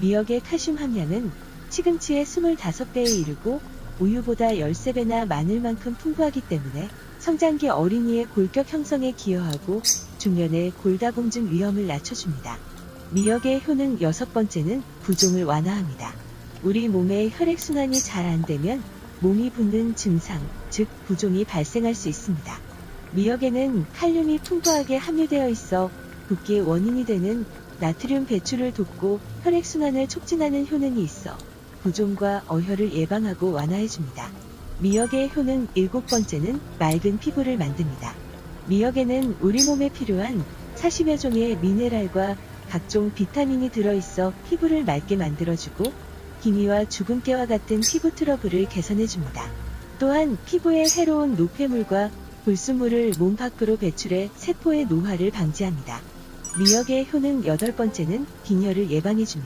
미역의 칼슘 함량은 시금치의 25배에 이르고 우유보다 13배나 마늘만큼 풍부하기 때문에 성장기 어린이의 골격 형성에 기여하고 중년의 골다공증 위험을 낮춰줍니다. 미역의 효능 여섯 번째는 부종을 완화합니다. 우리 몸의 혈액순환이 잘 안 되면 몸이 붓는 증상, 즉 부종이 발생할 수 있습니다. 미역에는 칼륨이 풍부하게 함유되어 있어 붓기의 원인이 되는 나트륨 배출을 돕고 혈액순환을 촉진하는 효능이 있어 부종과 어혈을 예방하고 완화해줍니다. 미역의 효능 일곱 번째는 맑은 피부를 만듭니다. 미역에는 우리 몸에 필요한 40여 종의 미네랄과 각종 비타민이 들어있어 피부를 맑게 만들어주고 기미와 주근깨와 같은 피부 트러블을 개선해줍니다. 또한 피부에 해로운 노폐물과 불순물을 몸 밖으로 배출해 세포의 노화를 방지합니다. 미역의 효능 여덟 번째는 빈혈을 예방해줍니다.